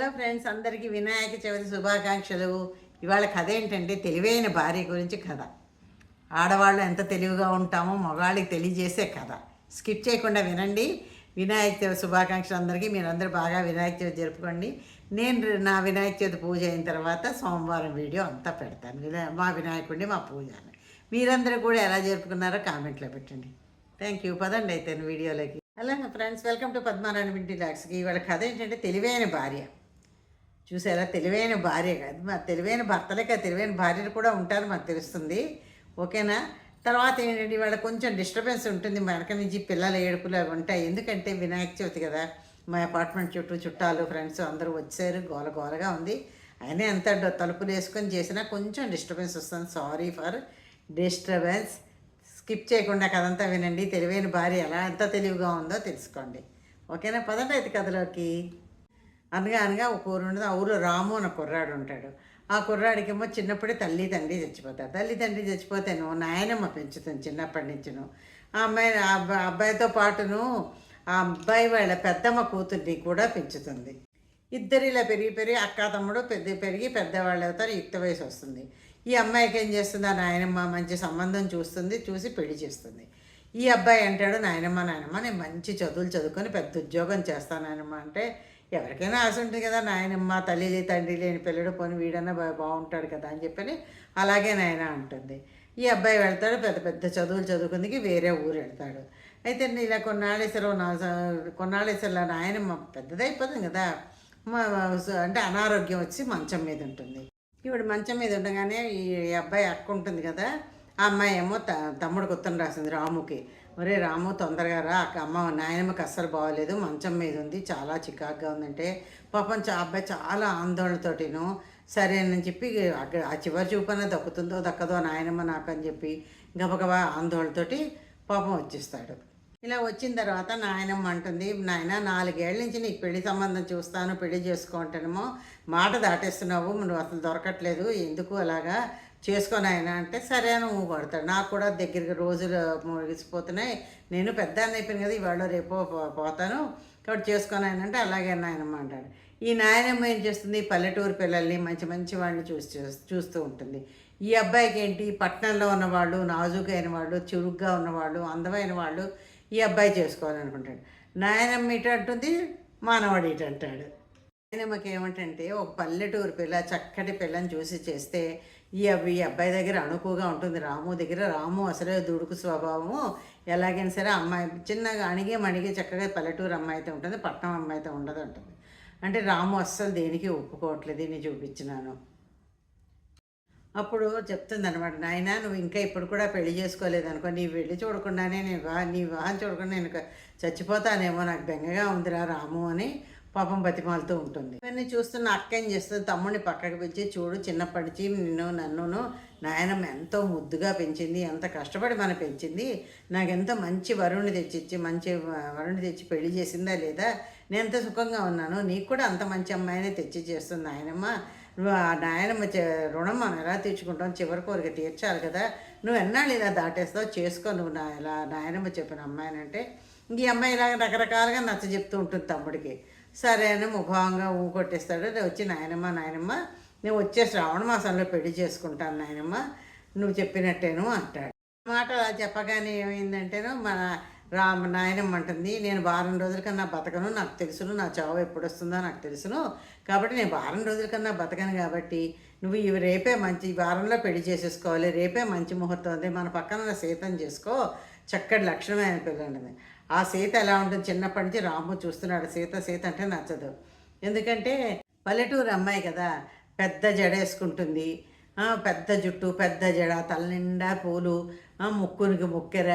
Hello friends అందరికీ వినాయక చవితి శుభాకాంక్షలు. ఇవాళ కథ ఏంటంటే తెలివైన భార్య గురించి కథ. ఆడవాళ్ళు ఎంత తెలివిగా ఉంటామో మగవాళ్ళకి తెలియజేసే కథ. స్కిప్ చేయకుండా వినండి. వినాయక చవితి శుభాకాంక్షలు అందరికీ. మీరందరూ బాగా వినాయక చవితి జరుపుకోండి. నేను నా వినాయక చవితి పూజ అయిన తర్వాత సోమవారం వీడియో అంతా పెడతాను. వినా- మా వినాయకుడిని మా పూజ అని మీరందరూ కూడా ఎలా జరుపుకున్నారో కామెంట్లో పెట్టండి. Thank you. పదండి అయితే వీడియోలోకి. Hello friends welcome to Padmarani వింటి లాక్స్కి ఇవాళ కథ ఏంటంటే తెలివైన భార్య. చూసారా? తెలివైన భార్య కాదు. మా తెలివైన భర్తలే కాదు తెలివైన భార్యలు కూడా ఉంటారు మాకు తెలుస్తుంది. ఓకేనా? తర్వాత ఏంటంటే ఇవాళ కొంచెం డిస్టర్బెన్స్ ఉంటుంది. మనక నుంచి పిల్లల ఏడుపులు అవి ఉంటాయి. ఎందుకంటే వినాయక చవితి కదా. మా అపార్ట్మెంట్ చుట్టూ చుట్టాలు ఫ్రెండ్స్ అందరూ వచ్చారు. గోల గోలగా ఉంది. అయినా ఎంత తలుపులు వేసుకొని చేసినా కొంచెం డిస్టర్బెన్స్ వస్తుంది. సారీ ఫర్ డిస్టర్బెన్స్ స్కిప్ చేయకుండా కథంతా వినండి. తెలివైన భార్య ఎలా ఎంత తెలివిగా ఉందో తెలుసుకోండి. ఓకేనా? పదండి అయితే కథలోకి. అనగా అనగా ఒక ఊరు ఉండదు ఆ ఊరు రాము అని కుర్రాడు ఉంటాడు. ఆ కుర్రాడికేమో చిన్నప్పుడే తల్లి తండ్రి చచ్చిపోతారు. తల్లి తండ్రి చచ్చిపోతేను నాయనమ్మ పెంచుతుంది చిన్నప్పటి నుంచిను. ఆ అమ్మాయి ఆ అబ్బాయితో పాటును ఆ అబ్బాయి వాళ్ళ పెద్దమ్మ కూతుర్ని కూడా పెంచుతుంది. ఇద్దరు ఇలా పెరిగి పెరిగి అక్క తమ్ముడు పెద్ద పెరిగి పెద్దవాళ్ళు అవుతారు. యుక్త వయసు వస్తుంది. ఈ అమ్మాయికి ఏం చేస్తుంది? ఆ నాయనమ్మ మంచి సంబంధం చూస్తుంది చూసి పెళ్ళి చేస్తుంది. ఈ అబ్బాయి అంటాడు నాయనమ్మ నాయనమ్మ నేను మంచి చదువులు చదువుకొని పెద్ద ఉద్యోగం చేస్తాను నాయనమ్మ. అంటే ఎవరికైనా ఆశ ఉంటుంది కదా నాయనమ్మ తల్లి లే- తండ్రి లేని పిల్లడు పోని వీడన్నా బా- బాగుంటాడు కదా అని చెప్పని అలాగే నాయన అంటుంది. ఈ అబ్బాయి వెళ్తాడు పెద్ద పెద్ద చదువులు చదువుకుందికి వేరే ఊరు వెళ్తాడు. అయితే ఇలా కొన్నాళ్ళేశ్వరం నా కొన్నాళ్ళేసరిలో నాయనమ్మ పెద్దదైపోతుంది కదా. మా- అంటే అనారోగ్యం వచ్చి మంచం మీద ఉంటుంది. ఇప్పుడు మంచం మీద ఉండగానే ఈ అబ్బాయి అక్క ఉంటుంది కదా ఆ అమ్మాయి ఏమో త తమ్ముడికి ఉత్తరం రాసింది రాముకి. ఒరే రాము తొందరగా రా. అక్క అమ్మ నాయనమ్మకి అస్సలు బాగోలేదు. మంచం మీద ఉంది. చాలా చికాగ్గా ఉందంటే. పాపం చా అబ్బాయి చాలా ఆందోళనతోటిను. సరే అని చెప్పి అక్కడ ఆ చివరి చూపన దక్కుతుందో దక్కదో నాయనమ్మ నాకు అని చెప్పి గబగబా ఆందోళనతోటి పాపం వచ్చేస్తాడు. ఇలా వచ్చిన తర్వాత నాయనమ్మ అంటుంది నాయన నాలుగేళ్ళ నుంచి నీకు పెళ్ళి సంబంధం చూస్తాను పెళ్ళి చేసుకుంటానేమో. మాట దాటేస్తున్నావు నువ్వు అసలు దొరకట్లేదు. ఎందుకు అలాగా? చేసుకొని ఆయన అంటే సరే అని నువ్వు కొడతాడు. నాకు కూడా దగ్గరికి రోజులు ముగిసిపోతున్నాయి. నేను పెద్ద అయిపోయింది కదా ఇవాళ రేపో పో- పోతాను. కాబట్టి చేసుకొని ఆయన అంటే అలాగే నాయనమ్మ అంటాడు. ఈ నాయనమ్మ ఏం చేస్తుంది? పల్లెటూరు పిల్లల్ని మంచి మంచి వాళ్ళని చూసి చూస్తూ ఉంటుంది. ఈ అబ్బాయికి ఏంటి? పట్టణంలో ఉన్నవాళ్ళు నాజుకైన వాళ్ళు చురుగ్గా ఉన్నవాళ్ళు అందమైన వాళ్ళు ఈ అబ్బాయి చేసుకోవాలనుకుంటాడు. నాయనమ్మ ఇటు అంటుంది మానవాడు ఇటు అంటాడు. నాయనమ్మకి ఏమిటంటే ఒక పల్లెటూరు పిల్ల చక్కటి పిల్లని చూసి చేస్తే ఈ అబ్బాయి ఈ అబ్బాయి దగ్గర అణుకుగా ఉంటుంది. రాము దగ్గర రాము అసలే దుడుకు స్వభావము. ఎలాగైనా సరే అమ్మాయి చిన్నగా అణిగే మణిగే చక్కగా పల్లెటూరు అమ్మాయి అయితే ఉంటుంది పట్టణం అమ్మాయితో ఉండదు ఉంటుంది అంటే రాము అస్సలు దేనికి ఒప్పుకోవట్లేదు నేను చూపించినాను. అప్పుడు చెప్తుంది అనమాట నాయన నువ్వు ఇంకా ఇప్పుడు కూడా పెళ్ళి చేసుకోలేదు అనుకో నీ వెళ్ళి చూడకుండానే నేను వివాహం నీ వివాహం చూడకుండా నేను చచ్చిపోతానేమో నాకు బెంగగా ఉందిరా రాము అని పాపం బతిమాలుతూ ఉంటుంది. ఇవన్నీ చూస్తున్న అక్క ఏం చేస్తుంది? తమ్ముడిని పక్కకు పిలిచి చూడు చిన్నప్పటి నుంచి నిన్ను నన్నును నాయనమ్మ ఎంతో ముద్దుగా పెంచింది ఎంత కష్టపడి మన పెంచింది నాకు ఎంతో మంచి వరుణ్ణి తెచ్చిచ్చి మంచి వరుణ్ణి తెచ్చి పెళ్ళి చేసిందా లేదా నేను ఎంత సుఖంగా ఉన్నాను నీకు కూడా అంత మంచి అమ్మాయినే తెచ్చి చేస్తుంది నాయనమ్మ నువ్వు ఆ నాయనమ్మ చే- రుణం మనం ఎలా తీర్చుకుంటాం? చివరి కోరిక తీర్చాలి కదా. నువ్వు ఎన్నాళ్ళు ఇలా దాటేస్తావు? చేసుకో నువ్వు నా ఇలా నాయనమ్మ చెప్పిన అమ్మాయిని అంటే ఈ అమ్మాయి ఇలా రకరకాలుగా నచ్చ చెప్తూ ఉంటుంది తమ్ముడికి. సరే అని ముఖంగా ఊ కొట్టేస్తాడు. వచ్చి నాయనమ్మ నాయనమ్మ నేను వచ్చే శ్రావణ మాసంలో పెళ్ళి చేసుకుంటాను నాయనమ్మ నువ్వు చెప్పినట్టేను అంటాడు. మాట అలా చెప్పగానే ఏమైందంటేనో మన రా నాయనమ్మ అంటుంది. నేను వారం రోజుల కన్నా బతకను. నాకు తెలుసును నా చావు ఎప్పుడు వస్తుందో నాకు తెలుసును. కాబట్టి నేను వారం రోజుల కన్నా బతకను కాబట్టి నువ్వు ఇవి రేపే మంచి వారంలో పెళ్ళి చేసేసుకోవాలి. రేపే మంచి ముహూర్తం ఉంది మన పక్కన సీతం సీతను చేసుకో. చక్కటి లక్షణమైన పిల్లండి ఆ సీత ఎలా ఉంటుంది? చిన్నప్పటి నుంచి రాము చూస్తున్నాడు. సీత సీత అంటే నచ్చదు. ఎందుకంటే పల్లెటూరు అమ్మాయి కదా పెద్ద జడేసుకుంటుంది. వేసుకుంటుంది పెద్ద జుట్టు పెద్ద జడ తల నిండా పూలు ముక్కునికి ముక్కెర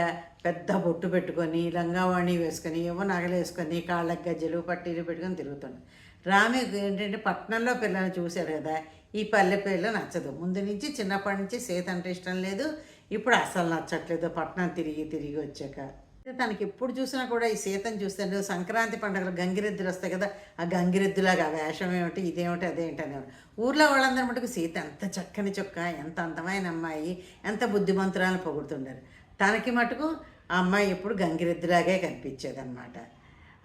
పెద్ద బొట్టు పెట్టుకొని లంగావాణి వేసుకొని ఏమో నగలు వేసుకొని కాళ్ళకి గజ్జలు పట్టీలు పెట్టుకొని తిరుగుతుంది రామి ఏంటంటే పట్టణంలో పిల్లల్ని చూశారు కదా ఈ పల్లె పిల్ల నచ్చదు. ముందు నుంచి చిన్నప్పటి నుంచి సీత అంటే ఇష్టం లేదు ఇప్పుడు అస్సలు నచ్చట్లేదు పట్టణం తిరిగి తిరిగి వచ్చాక. తనకి ఎప్పుడు చూసినా కూడా ఈ సీతను చూస్తే సంక్రాంతి పండుగలు గంగిరెద్దులు వస్తాయి కదా ఆ గంగిరెద్దులాగా ఆ వేషం ఏమిటి ఇదేమిటి అదేంటి అనేవాడు ఊర్లో వాళ్ళందరి మటుకు సీత ఎంత చక్కని చొక్క ఎంత అందమైన అమ్మాయి ఎంత బుద్ధిమంతురాలను పొగుడుతుండారు తనకి మటుకు ఆ అమ్మాయి ఎప్పుడు గంగిరెద్దులాగే కనిపించేదన్నమాట.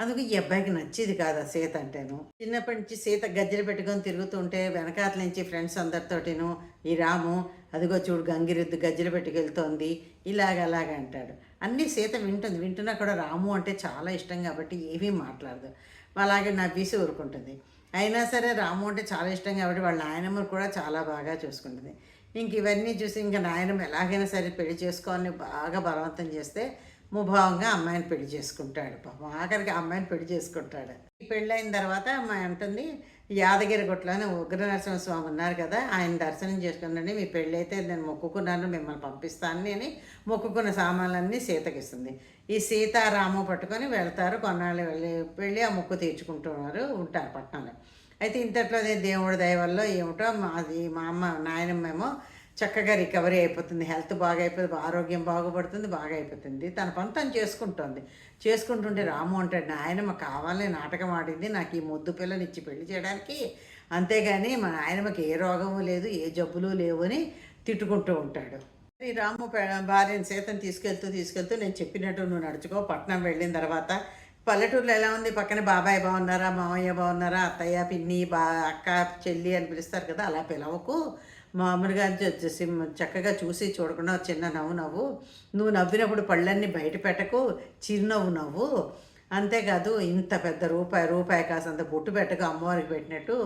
అందుకు ఈ అబ్బాయికి నచ్చేది కాదు ఆ సీత అంటేను. చిన్నప్పటి నుంచి సీత గజ్జలు పెట్టుకొని తిరుగుతుంటే వెనకాతల నుంచి ఫ్రెండ్స్ అందరితోటిను ఈ రాము అదిగో చూడు గంగిరెద్దు గజ్జలు పెట్టుకెళ్తోంది ఇలాగ అలాగ అంటాడు. అన్నీ సీత వింటుంది. వింటున్నా కూడా రాము అంటే చాలా ఇష్టం కాబట్టి ఏమీ మాట్లాడదు. అలాగే నవ్వేసి ఊరుకుంటుంది. అయినా సరే రాము అంటే చాలా ఇష్టం కాబట్టి వాళ్ళ నాయనమ్మ కూడా చాలా బాగా చూసుకుంటుంది. ఇంక ఇవన్నీ చూసి ఇంకా నాయనం ఎలాగైనా సరే పెళ్ళి చేసుకోవాలని బాగా బలవంతం చేస్తే ముభావంగా అమ్మాయిని పెళ్ళి చేసుకుంటాడు. పాపం ఆఖరికి అమ్మాయిని పెళ్ళి చేసుకుంటాడు. ఈ పెళ్ళైన తర్వాత అమ్మాయి అంటుంది యాదగిరి గుట్లోనే ఉగ్రనరసింహ స్వామి ఉన్నారు కదా ఆయన దర్శనం చేసుకునండి మీ పెళ్ళి అయితే నేను మొక్కుకున్నాను మిమ్మల్ని పంపిస్తాను అని మొక్కుకున్న సామాన్లన్నీ సీతకిస్తుంది. ఈ సీతారాము పట్టుకొని వెళ్తారు కొన్నాళ్ళు వెళ్ళి వెళ్ళి ఆ మొక్కు తీర్చుకుంటున్నారు ఉంటారు పట్టణంలో అయితే ఇంతట్లోనే దేవుడి దయ వల్ల ఏమిటో మాది మా అమ్మ నాయనమ్మేమో చక్కగా రికవరీ అయిపోతుంది. హెల్త్ బాగా అయిపోతుంది ఆరోగ్యం బాగుపడుతుంది బాగా అయిపోతుంది తన పని తను చేసుకుంటుంది. చేసుకుంటుంటే రాము అంటాడు నాయనమ్మ కావాలని నాటకం ఆడింది నాకు ఈ ముద్దు పిల్లని ఇచ్చి పెళ్ళి చేయడానికి. అంతేగాని మా నాయనమ్మకి ఏ రోగము లేదు ఏ జబ్బులు లేవు అని తిట్టుకుంటూ ఉంటాడు. ఈ రాము భార్యను భార్యని సీతను తీసుకెళ్తూ తీసుకెళ్తూ నేను చెప్పినట్టు నువ్వు నడుచుకో పట్నం వెళ్ళిన తర్వాత పల్లెటూరులో ఎలా ఉంది? పక్కన బాబాయ్ బాగున్నారా? మామయ్య బాగున్నారా? అత్తయ్య పిన్ని బా అక్క చెల్లి అని పిలుస్తారు కదా అలా పిలవకు. మామూలుగా వచ్చేసి చక్కగా చూసి చూడకుండా చిన్న నవ్వు నవ్వు. నువ్వు నవ్వినప్పుడు పళ్ళన్నీ బయట పెట్టకు చిరునవ్వు నవ్వు. అంతేకాదు ఇంత పెద్ద రూపాయి రూపాయి కాసంత బొట్టు పెట్టకు అమ్మవారికి పెట్టినట్టు.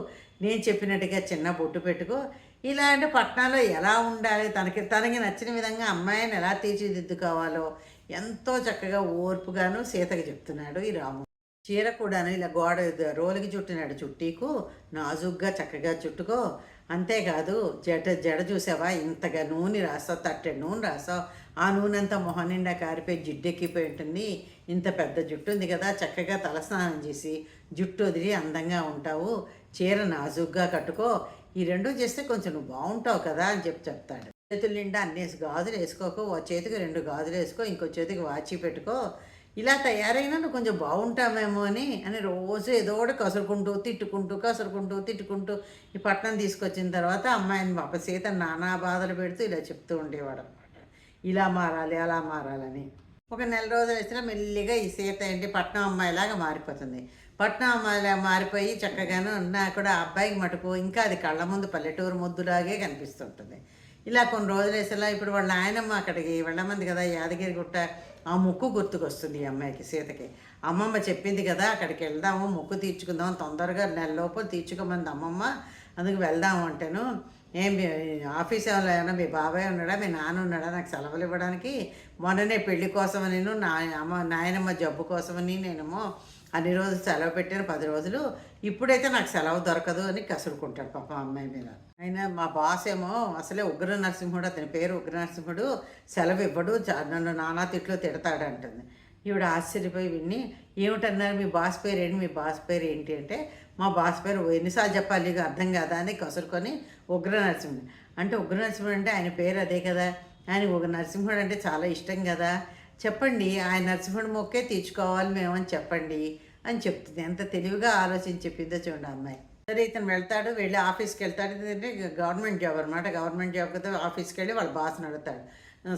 నేను చెప్పినట్టుగా చిన్న బొట్టు పెట్టుకో. ఇలాంటి పట్టణాల్లో ఎలా ఉండాలి? తనకి తనకి నచ్చిన విధంగా అమ్మాయిని ఎలా తీర్చిదిద్దుకోవాలో ఎంతో చక్కగా ఓర్పుగాను సీతకి చెప్తున్నాడు ఈ రాము. చీర కూడాను ఇలా గోడ రోలికి చుట్టినాడు చుట్టీకు. నాజుగ్గా చక్కగా చుట్టుకో. అంతేకాదు జడ జడ చూసావా? ఇంతగా నూనె రాసావు తట్టెడు నూనె రాసావు. ఆ నూనె అంతా మొహం నిండా కారిపోయి జిడ్డెక్కిపోయి ఉంటుంది. ఇంత పెద్ద జుట్టు ఉంది కదా చక్కగా తలస్నానం చేసి జుట్టు వదిలి అందంగా ఉంటావు. చీర నాజుగ్గా కట్టుకో. ఈ రెండు చేస్తే కొంచెం నువ్వు బాగుంటావు కదా అని చెప్పి చెప్తాడు. చేతుల నిండా అన్నేసి గాజులు వేసుకోకు ఓ చేతికి రెండు గాజులు వేసుకో ఇంకో చేతికి వాచి పెట్టుకో. ఇలా తయారైనా నువ్వు కొంచెం బాగుంటామేమో అని అని రోజు ఏదో ఒకటి కసురుకుంటూ తిట్టుకుంటూ కసురుకుంటూ తిట్టుకుంటూ ఈ పట్నం తీసుకొచ్చిన తర్వాత అమ్మాయిని పాప సీత నానా బాధలు పెడుతూ ఇలా చెప్తూ ఉండేవాడు అనమాట ఇలా మారాలి అలా మారాలని. ఒక నెల రోజులు వచ్చినా మెల్లిగా ఈ సీత ఏంటి పట్నం అమ్మాయిలాగా మారిపోతుంది. పట్నం అమ్మాయిలాగా మారిపోయి చక్కగాను ఉన్నా కూడా ఆ అబ్బాయికి మటుకు ఇంకా అది కళ్ళ ముందు పల్లెటూరు ముద్దులాగే కనిపిస్తుంటుంది. ఇలా కొన్ని రోజులు వేసేలా ఇప్పుడు వాళ్ళ నాయనమ్మ అక్కడికి వెళ్ళమంది కదా యాదగిరి గుట్ట. ఆ ముక్కు గుర్తుకొస్తుంది ఈ అమ్మాయికి సీతకి. అమ్మమ్మ చెప్పింది కదా అక్కడికి వెళ్దాము ముక్కు తీర్చుకుందాం తొందరగా నెల లోపల తీర్చుకోమంది అమ్మమ్మ. అందుకు వెళ్దాము అంటాను ఏం ఆఫీస్ ఏమైనా మీ బాబాయ్ ఉన్నాడా మీ నాన్న ఉన్నాడా నాకు సెలవులు ఇవ్వడానికి? మొన్ననే పెళ్ళి కోసమని నా అమ్మ నాయనమ్మ జబ్బు కోసమని నేనేమో అన్ని రోజులు సెలవు పెట్టాను పది రోజులు. ఇప్పుడైతే నాకు సెలవు దొరకదు అని కసురుకుంటాడు పాప అమ్మాయి మీద. అయినా మా బాస్ ఏమో అసలే ఉగ్ర నరసింహుడు అతని పేరు ఉగ్ర నరసింహుడు సెలవు ఇవ్వడు నన్ను నానా తిట్లు తిడతాడు అంటుంది ఈవిడ ఆశ్చర్యపోయి విని ఏమిటన్నారు మీ బాస్ పేరు ఏంటి మీ బాస్ పేరు ఏంటి అంటే మా బాస్ పేరు ఎన్నిసార్లు చెప్పాలి నీకు అర్థం కాదా? అని కసురుకొని ఉగ్ర నరసింహుడు. అంటే ఉగ్ర నరసింహుడు అంటే ఆయన పేరు అదే కదా? ఆయన ఉగ్ర నరసింహుడు అంటే చాలా ఇష్టం కదా? చెప్పండి ఆయన నరసింహుడి మొక్కే తీర్చుకోవాలి మేము అని చెప్పండి అని చెప్తుంది. ఎంత తెలివిగా ఆలోచించి చెప్పిందో చూడండి అమ్మాయి. సరే ఇతను వెళ్తాడు వెళ్ళి ఆఫీస్కి వెళ్తాడు. ఎందుకంటే గవర్నమెంట్ జాబ్ అనమాట గవర్నమెంట్ జాబ్ కదా ఆఫీస్కి వెళ్ళి వాళ్ళ బాస్ని అడుగుతాడు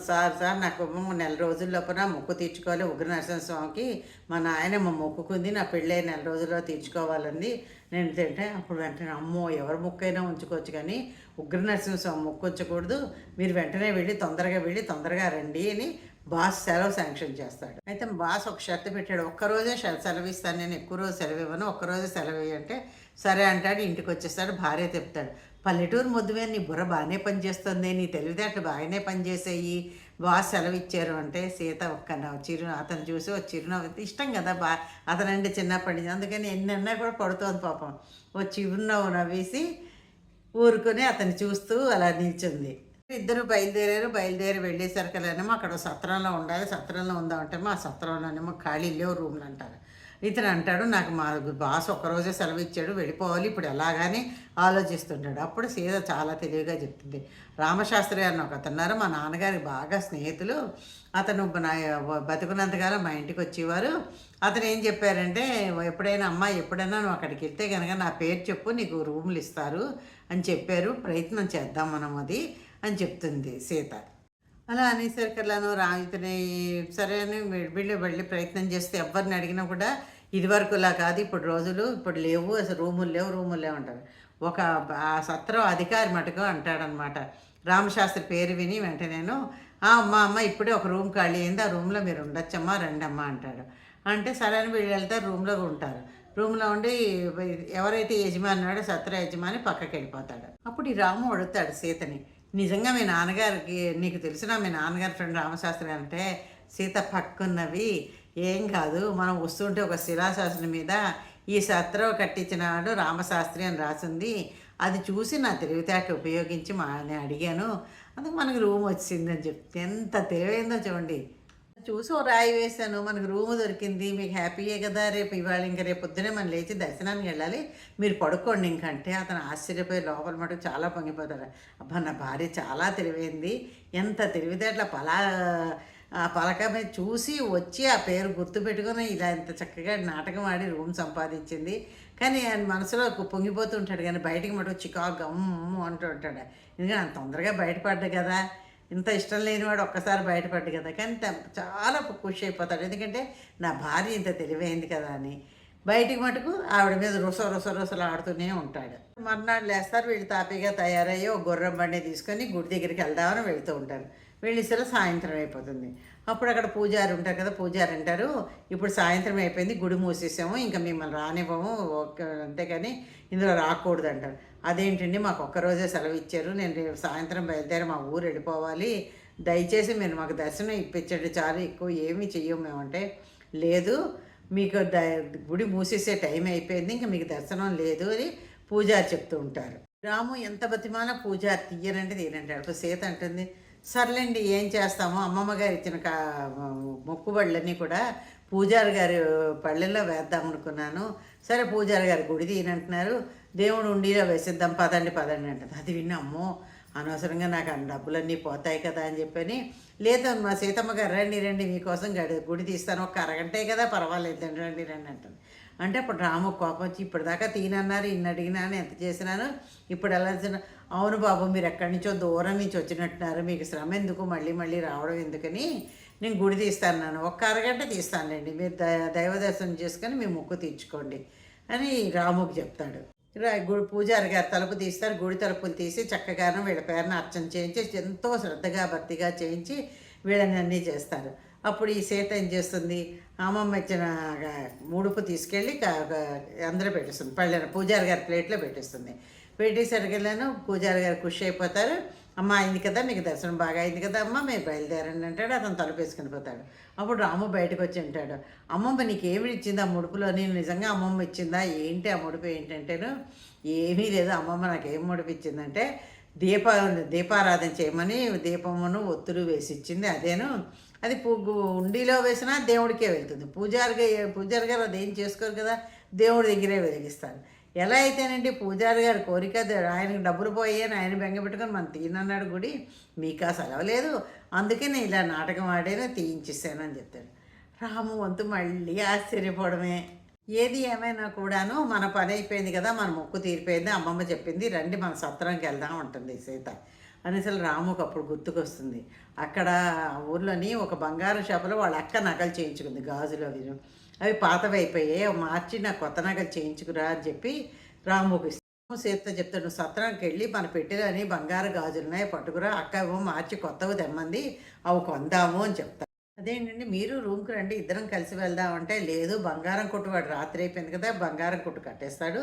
సార్ సార్ నాకు నెల రోజుల లోపల మొక్కు తీర్చుకోవాలి. ఉగ్ర నరసింహస్వామికి మా నాయన మా మొక్కుకుంది. నా పెళ్ళి నెల రోజుల్లో తీర్చుకోవాలంది. నేను తింటే అప్పుడు వెంటనే అమ్మో ఎవరి మొక్కైనా ఉంచుకోవచ్చు కానీ ఉగ్ర నరసింహస్వామి మొక్కు ఉంచకూడదు మీరు వెంటనే వెళ్ళి తొందరగా వెళ్ళి తొందరగా రండి అని బాస్ సెలవు శాంక్షన్ చేస్తాడు. అయితే బాస్ ఒక షరతు పెట్టాడు ఒక్కరోజే సెలవు ఇస్తాను నేను ఎక్కువ రోజు సెలవు ఇవ్వను ఒక్కరోజే సెలవు అంటే సరే అంటాడు ఇంటికి వచ్చేస్తాడు భార్య చెప్తాడు పల్లెటూరు ముద్దువే నీ బుర్ర బాగానే పనిచేస్తుంది నీ తెలివితేటలు బాగానే పనిచేసేయి బాస్ సెలవు ఇచ్చారు అంటే సీత ఒక్క చిరు అతను చూసి ఒక చిరునవ్వు ఇష్టం కదా బా అతనంటే చిన్నప్పటి నుంచి అందుకని ఎన్నన్నా కూడా పడుతోంది పాపం. ఓ చిరునవ్వు నవ్వేసి ఊరుకొని అతను చూస్తూ అలా నిల్చుంది. ఇద్దరు బయలుదేరారు బయలుదేరి వెళ్ళేసరికలేనేమో అక్కడ సత్రంలో ఉండాలి సత్రంలో ఉందామంటే మా సత్రంలోనేమో ఖాళీ లేవు రూమ్లు అంటారు. ఇతను అంటాడు నాకు మా బాస్ ఒకరోజే సెలవు ఇచ్చాడు వెళ్ళిపోవాలి ఇప్పుడు ఎలాగానే ఆలోచిస్తుంటాడు. అప్పుడు సీత చాలా తెలివిగా చెప్తుంది. రామశాస్త్రి అని ఒక అతన్నారు మా నాన్నగారి బాగా స్నేహితులు. అతను నా బతుకున్నంతకాలం మా ఇంటికి వచ్చేవారు. అతను ఏం చెప్పారంటే ఎప్పుడైనా అమ్మ ఎప్పుడైనా నువ్వు అక్కడికి వెళ్తే కనుక నా పేరు చెప్పు నీకు రూములు ఇస్తారు అని చెప్పారు. ప్రయత్నం చేద్దాం మనం అది. అని చెప్తుంది సీత. అలా అనేసరికల్లాను రా ఇతని సరే అని వెళ్ళి వెళ్ళి ప్రయత్నం చేస్తే ఎవరిని అడిగినా కూడా ఇదివరకులా కాదు ఇప్పుడు రోజులు ఇప్పుడు లేవు అసలు రూములు లేవు రూములు లేవు అంటారు. ఒక ఆ సత్రం అధికారి మటుకు అంటాడనమాట. రామశాస్త్రి పేరు విని వెంటనే నేను "ఆ, అమ్మ అమ్మ ఇప్పుడే ఒక రూమ్ ఖాళీ అయింది ఆ రూమ్లో మీరు ఉండొచ్చమ్మా రండమ్మా అంటాడు. అంటే సరే అని వీళ్ళు వెళ్తారు రూమ్లో ఉంటారు. రూమ్లో ఉండి ఎవరైతే యజమాని ఉన్నాడో సత్ర యజమాని పక్కకి వెళ్ళిపోతాడు అప్పుడు ఈ రాము అడుగుతాడు సీతని నిజంగా మీ నాన్నగారికి నీకు తెలిసిన మీ నాన్నగారి ఫ్రెండ్ రామశాస్త్రి అంటే సీత పక్కున్నవి ఏం కాదు. మనం వస్తుంటే ఒక శిలాశాసనం మీద ఈ సత్రం కట్టించినాడు రామశాస్త్రి అని రాసింది. అది చూసి నా తెలివితేట ఉపయోగించి మా నేను అడిగాను. అందుకు మనకు రూమ్ వచ్చిందని చెప్తే ఎంత తెలివైందో చూడండి. చూసి ఓ రాయి వేశాను. మనకు రూమ్ దొరికింది. మీకు హ్యాపీయే కదా. రేపు ఇవాళ ఇంకా రేపు పొద్దునే మనం లేచి దర్శనానికి వెళ్ళాలి. మీరు పడుకోండి ఇంకంటే అతను ఆశ్చర్యపోయి లోపల మటుకు చాలా పొంగిపోతాడు. అబ్బా నా భార్య చాలా తెలివైంది. ఎంత తెలివితేటల పలా ఆ పలక మీద చూసి వచ్చి ఆ పేరు గుర్తుపెట్టుకుని ఇలా ఇంత చక్కగా నాటకం ఆడి రూమ్ సంపాదించింది. కానీ ఆయన మనసులో పొంగిపోతూ ఉంటాడు. కానీ బయటికి మటుకు చికాకు గమ్ము అంటూ ఉంటాడు. ఎందుకంటే అంత తొందరగా బయటపడ్డా కదా. ఇంత ఇష్టం లేనివాడు ఒక్కసారి బయటపడ్డు కదా. కానీ చాలా ఖుషి అయిపోతాడు. ఎందుకంటే నా భార్య ఇంత తెలివైంది కదా అని బయటికి మటుకు ఆవిడ మీద రుస రుస రుసలు ఆడుతూనే ఉంటాడు. మర్నాడు లేస్తారు వీళ్ళు తాపీగా తయారయ్యి ఒక గుర్రం బండి తీసుకొని గుడి దగ్గరికి వెళ్దామని వెళ్తూ ఉంటారు. వెళ్ళేసరి సాయంత్రం అయిపోతుంది. అప్పుడు అక్కడ పూజారి ఉంటారు కదా పూజారి అంటారు ఇప్పుడు సాయంత్రం అయిపోయింది గుడి మూసేసాము ఇంకా మిమ్మల్ని రానివ్వము ఓకే అంతేకాని ఇందులో రాకూడదు అంటారు. అదేంటండి మాకు ఒక్కరోజే సెలవు ఇచ్చారు. నేను రేపు సాయంత్రం బయలుదేరి మా ఊరు వెళ్ళిపోవాలి. దయచేసి మీరు మాకు దర్శనం ఇప్పించండి. చాలా ఎక్కువ ఏమీ చెయ్యము మేమంటే లేదు మీకు ద గుడి మూసేసే టైం అయిపోయింది ఇంకా మీకు దర్శనం లేదు అని పూజారి చెప్తూ ఉంటారు. రాము ఎంత బతిమాన పూజారి తీయనంటే తీయనంటాడు అప్పుడు సీత అంటుంది సర్లేండి ఏం చేస్తామో? అమ్మమ్మ గారు ఇచ్చిన కా మొక్కుబడులన్నీ కూడా పూజారి గారి పళ్ళెల్లో వేద్దాం అనుకున్నాను. సరే పూజారి గారి గుడి తీయనంటున్నారు. దేవుడు ఉండిలో వేసిద్దాం పదండి పదండి అంటుంది. అది విన్నాము అమ్మో అనవసరంగా నాకు ఆ డబ్బులన్నీ పోతాయి కదా అని చెప్పని లేదు మా సీతమ్మ గారు రండి రండి మీకోసం గడి గుడి తీస్తాను ఒక అరగంటే కదా పర్వాలేదు రండి రండి రండి అంటుంది. అంటే అప్పుడు రాము కోపం వచ్చి ఇప్పటిదాకా తీనన్నారు ఇన్ని అడిగినాను ఎంత చేసినాను ఇప్పుడు ఎలా అవును బాబు మీరు ఎక్కడి నుంచో దూరం నుంచి వచ్చినట్టున్నారు మీకు శ్రమ ఎందుకు మళ్ళీ మళ్ళీ రావడం ఎందుకని నేను గుడి తీస్తాను నన్ను ఒక్క అరగంట తీస్తానులేండి మీరు ద- దైవ దర్శనం చేసుకొని మీ ముక్కు తీర్చుకోండి అని రాముకి చెప్తాడు. గుడి పూజారి గారు తలుపు తీస్తారు గుడి తలుపులు తీసి చక్కగాను వీళ్ళ పేరున అర్చన చేయించి ఎంతో శ్రద్ధగా భక్తిగా చేయించి వీళ్ళని అన్నీ చేస్తారు. అప్పుడు ఈ సీత ఏం చేస్తుంది? అమ్మమ్మ ఇచ్చిన ముడుపు తీసుకెళ్ళి అందరూ పెట్టేస్తుంది. పళ్ళెన పూజారి గారి ప్లేట్లో పెట్టేస్తుంది. పెట్టేసరికెళ్ళాను పూజారి గారు ఖుషి అయిపోతారు. అమ్మ అయింది కదా మీకు దర్శనం బాగా అయింది కదా అమ్మ మేము బయలుదేరండి అంటాడు. అతను తలుపు పోతాడు. అప్పుడు రాము బయటకు వచ్చి ఉంటాడు అమ్మమ్మ నీకు ఇచ్చింది ఆ ముడుపులో? నేను నిజంగా అమ్మమ్మ ఇచ్చిందా? ఏంటి ఆ ముడుపు? ఏంటంటేను ఏమీ లేదు. అమ్మమ్మ నాకు ఏం ముడుపు ఇచ్చిందంటే దీప దీపారాధన చేయమని దీపమును ఒత్తులు వేసి ఇచ్చింది. అదేను అది పువ్వు ఉండిలో వేసినా దేవుడికే వెళ్తుంది. పూజారి పూజారి గారు అదేం చేసుకోరు కదా? దేవుడి దగ్గరే వెలిగిస్తారు. ఎలా అయితేనండి పూజారి గారి కోరిక ఆయనకి ఆయనకు డబ్బులు పోయాయని ఆయన బెంగ పెట్టుకొని మనం తీయనన్నాడు గుడి మీకు ఆ సెలవు లేదు. అందుకే నేను ఇలా నాటకం ఆడేనా తీయించేసాను అని చెప్తాడు రాము వంతు మళ్ళీ ఆశ్చర్యపోవడమే. ఏది ఏమైనా కూడాను మన పని అయిపోయింది కదా మన మొక్కు తీరిపోయింది అమ్మమ్మ చెప్పింది రండి మన సత్రంకి వెళ్దాం ఉంటుంది సీత. అని అసలు రాముకు అప్పుడు గుర్తుకొస్తుంది. అక్కడ ఊర్లోని ఒక బంగారు షాపులో వాళ్ళ అక్క నగలు చేయించుకుంది గాజులు అవి. అవి పాతవి అయిపోయాయి. అవి మార్చి నా కొత్త నగలు చేయించుకురా అని చెప్పి రాముకు సీత చెప్తాడు నువ్వు సత్రానికి వెళ్ళి మన పెట్టిలని బంగారు గాజులున్నాయి పట్టుకురా. అక్క ఏమో మార్చి కొత్తవి తెమ్మంది. అవి కొందాము అని చెప్తాను అదేంటండి మీరు రూమ్కి రండి ఇద్దరం కలిసి వెళ్దామంటే లేదు. బంగారం కొట్టు వాడు రాత్రి అయిపోయింది కదా బంగారం కొట్టు కట్టేస్తాడు.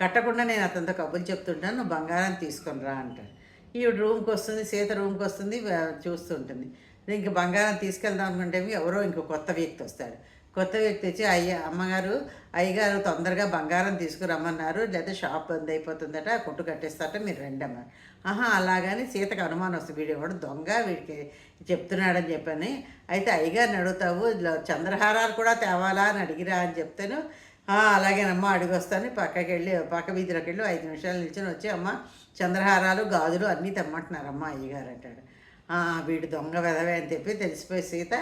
కట్టకుండా నేను అతనితో కబుర్లు చెప్తుంటాను నువ్వు బంగారం తీసుకొని రా అంటాడు. ఈవిడ రూమ్కి వస్తుంది సీత రూమ్కి వస్తుంది చూస్తుంటుంది ఇంక బంగారం తీసుకెళ్దాం అనుకుంటే ఎవరో ఇంకో కొత్త వ్యక్తి వస్తాడు. కొత్త వ్యక్తి వచ్చి అయ్య అమ్మగారు అయ్యగారు తొందరగా బంగారం తీసుకురమ్మన్నారు లేదా షాప్ బంద్ అయిపోతుందట కొట్టు కట్టేస్తారట మీరు రండి అమ్మ ఆహా అలాగని సీతకు అనుమానం వస్తుంది. వీడు ఎవడు దొంగ వీడికి చెప్తున్నాడని చెప్పని. అయితే అయ్యగారిని అడుగుతావు చంద్రహారాలు కూడా తేవాలా అని అడిగిరా అని చెప్తాను. అలాగేనమ్మా అడిగొస్తాను. పక్కకి వెళ్ళి పక్క వీధిలోకి వెళ్ళి ఐదు నిమిషాలు నిల్చొని వచ్చి అమ్మ చంద్రహారాలు గాజులు అన్నీ తెమ్మంటున్నారమ్మా అయ్యగారు అంటాడు. వీడు దొంగ వెదవే అని చెప్పి తెలిసిపోయి సీత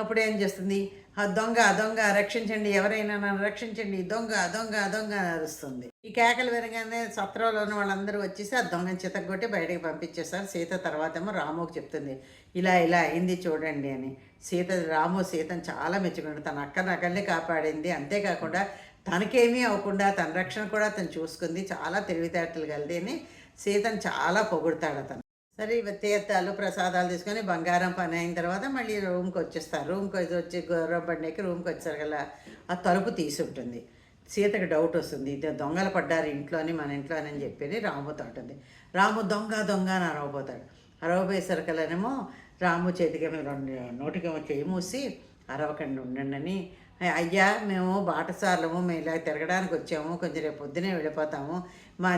అప్పుడు ఏం చేస్తుంది? ఆ దొంగ దొంగ రక్షించండి ఎవరైనా నన్ను రక్షించండి దొంగ దొంగ దొంగ అరుస్తుంది. ఈ కేకలు వినగానే సత్రంలో ఉన్న వాళ్ళందరూ వచ్చేసి ఆ దొంగని చితగొట్టి బయటకు పంపించేస్తారు. సీత తర్వాత ఏమో రాముకు చెప్తుంది ఇలా ఇలా అయింది చూడండి అని. సీత రాము సీతను చాలా మెచ్చుకుంటాడు తన అక్క నగల్ని కాపాడింది. అంతేకాకుండా తనకేమీ అవ్వకుండా తన రక్షణ కూడా తను చూసుకుంది. చాలా తెలివితేటలు కలిది అని సీతను చాలా పొగుడతాడు అతను. సరే ఇవి తీర్థాలు ప్రసాదాలు తీసుకొని బంగారం పని అయిన తర్వాత మళ్ళీ రూమ్కి వచ్చేస్తారు. రూమ్కి వచ్చి వచ్చి గౌరవ రూమ్కి వచ్చారు కదా ఆ తలుపు తీసి ఉంటుంది సీతకి డౌట్ వస్తుంది. ఇది దొంగలు పడ్డారు ఇంట్లోని మన ఇంట్లో అని చెప్పి రాముతో ఉంటుంది. రాము దొంగ దొంగ అని అరవబోతాడు. అరవబోయేసరికలనేమో రాము చేతికి రెండు నోటికేమో చేయి మూసి అరవకండి ఉండండి అని అయ్యా మేము బాటసార్లము మేము ఇలా తిరగడానికి వచ్చాము కొంచెం రేపు పొద్దునే వెళ్ళిపోతాము మా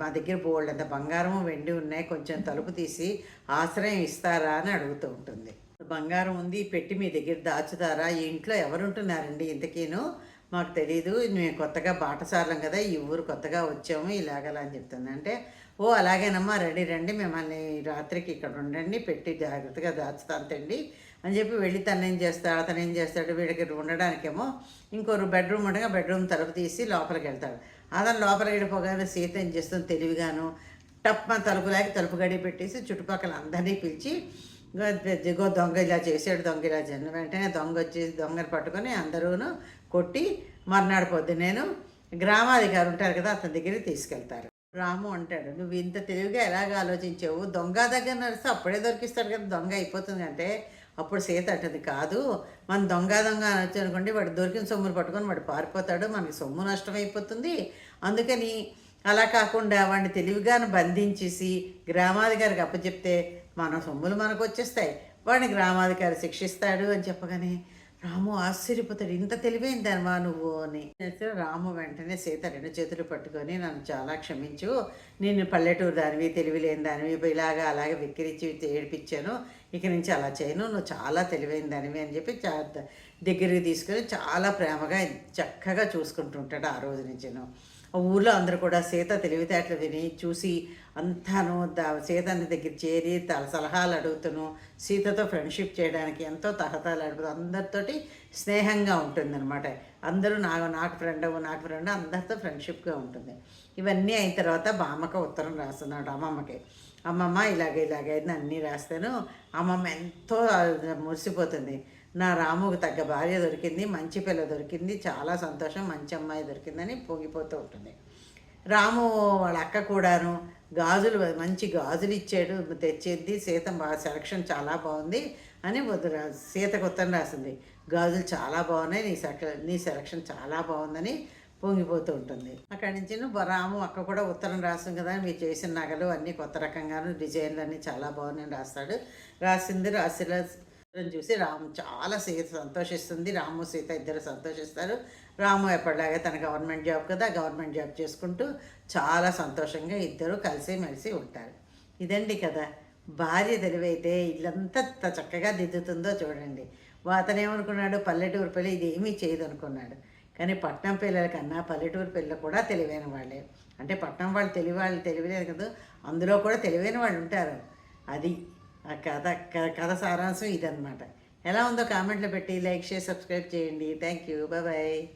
మా దగ్గర బోల్డ్ బంగారము వెండి ఉన్నాయి కొంచెం తలుపు తీసి ఆశ్రయం ఇస్తారా అని అడుగుతూ ఉంటుంది. బంగారం ఉంది పెట్టి మీ దగ్గర దాచుతారా? ఈ ఇంట్లో ఎవరుంటున్నారండి ఇంతకీను? మాకు తెలియదు మేము కొత్తగా బాటసార్లం కదా ఈ ఊరు కొత్తగా వచ్చాము ఇలాగలా అని చెప్తుంది. అంటే ఓ అలాగేనమ్మా రెడీ రండి మిమ్మల్ని రాత్రికి ఇక్కడ ఉండండి పెట్టి జాగ్రత్తగా దాచుతాను తండి అని చెప్పి వెళ్ళి తను ఏం చేస్తాడు అతను ఏం చేస్తాడు వీడికి ఉండడానికేమో ఇంకో బెడ్రూమ్ ఉండగా బెడ్రూమ్ తలుపు తీసి లోపలికి వెళ్తాడు. అతను లోపల వెళ్ళిపోగానే సీత ఏం చేస్తుంది తెలివిగాను టప్ప తలుపులాగి తలుపు గడి పెట్టేసి చుట్టుపక్కల అందరినీ పిలిచి దిగో దొంగ ఇలా చేసాడు దొంగ ఇలా చేయను వెంటనే దొంగ వచ్చి దొంగను పట్టుకొని అందరూను కొట్టి మర్నాడు పొద్దు నేను గ్రామాధికారి ఉంటారు కదా అతని దగ్గరికి తీసుకెళ్తారు. రాము అంటాడు నువ్వు ఇంత తెలివిగా ఎలాగ ఆలోచించావు? దొంగ దగ్గర నడిస్తే అప్పుడే దొరికిస్తాడు కదా దొంగ అయిపోతుంది అంటే అప్పుడు సీత అంటది కాదు మన దొంగ దొంగ అనొచ్చు అనుకోండి వాడు దొరికిన సొమ్మును పట్టుకొని వాడు పారిపోతాడు మనకి సొమ్ము నష్టం అయిపోతుంది. అందుకని అలా కాకుండా వాడిని తెలివిగాను బంధించేసి గ్రామాధికారికి అప్పచెప్తే మన సొమ్ములు మనకు వచ్చేస్తాయి. వాడిని గ్రామాధికారి శిక్షిస్తాడు అని చెప్పగానే రాము ఆశ్చర్యపోతాడు. ఇంత తెలివైందనమా నువ్వు అని. రాము వెంటనే సీత రెండు చేతులు పట్టుకొని నన్ను చాలా క్షమించు. నేను పల్లెటూరు దానివి తెలివి లేని దానివి ఇలాగా అలాగే వెక్కిరించి ఏడిపించాను. ఇక నుంచి అలా చేయను. నువ్వు చాలా తెలివైన దానివి అని చెప్పి దగ్గరికి తీసుకొని చాలా ప్రేమగా చక్కగా చూసుకుంటుంటాడు ఆ రోజు నుంచి ఊళ్ళో అందరూ కూడా సీత తెలివితేటలు విని చూసి అంతాను దా సీతని దగ్గర చేరి తన సలహాలు అడుగుతాను. సీతతో ఫ్రెండ్షిప్ చేయడానికి ఎంతో తహతాలు అడుగుతూ అందరితోటి స్నేహంగా ఉంటుందన్నమాట. అందరూ నాకు నాకు ఫ్రెండ్ నాకు ఫ్రెండ్ అందరితో ఫ్రెండ్షిప్గా ఉంటుంది. ఇవన్నీ అయిన తర్వాత బామ్మకు ఉత్తరం రాస్తున్నాడు అమ్మమ్మకి. అమ్మమ్మ ఇలాగ ఇలాగైంది అన్నీ రాస్తాను. అమ్మమ్మ ఎంతో మురిసిపోతుంది. నా రాముకు తగ్గ భార్య దొరికింది మంచి పిల్ల దొరికింది చాలా సంతోషం మంచి అమ్మాయి దొరికిందని పొంగిపోతూ ఉంటుంది. రాము వాళ్ళ అక్క కూడాను గాజులు మంచి గాజులు ఇచ్చాడు తెచ్చేది సీత బాగా సెలక్షన్ చాలా బాగుంది అని వద్దు సీతకు ఉత్తరం రాసింది. గాజులు చాలా బాగున్నాయి నీ సెక నీ సెలక్షన్ చాలా బాగుందని పొంగిపోతూ ఉంటుంది. అక్కడి నుంచి రాము అక్క కూడా ఉత్తరం రాస్తుంది కదా మీరు చేసిన నగలు అన్నీ కొత్త రకంగాను డిజైన్లు అన్నీ చాలా బాగున్నాయని రాస్తాడు. రాసింది రాసిన చూసి రాము చాలా సీత సంతోషిస్తుంది. రాము సీత ఇద్దరు సంతోషిస్తారు. రాము ఎప్పటిలాగే తన గవర్నమెంట్ జాబ్ కదా గవర్నమెంట్ జాబ్ చేసుకుంటూ చాలా సంతోషంగా ఇద్దరు కలిసి మెలిసి ఉంటారు. ఇదండి కదా భార్య తెలివైతే ఇల్లంతా చక్కగా దిద్దుతుందో చూడండి. అతనేమనుకున్నాడు పల్లెటూరు పిల్ల ఇది ఏమీ చేయదు అనుకున్నాడు కానీ పట్నం పిల్లల కన్నా పల్లెటూరు పిల్లలు కూడా తెలివైన వాళ్ళే. అంటే పట్నం వాళ్ళు తెలివి వాళ్ళు తెలివిలేదు కదా? అందులో కూడా తెలివైన వాళ్ళు ఉంటారు. అది ఆ కథ కథ సారాంశం ఇదనమాట ఎలా ఉందో కామెంట్లో పెట్టి లైక్ చేసి సబ్స్క్రైబ్ చేయండి. Thank you. బాయ్.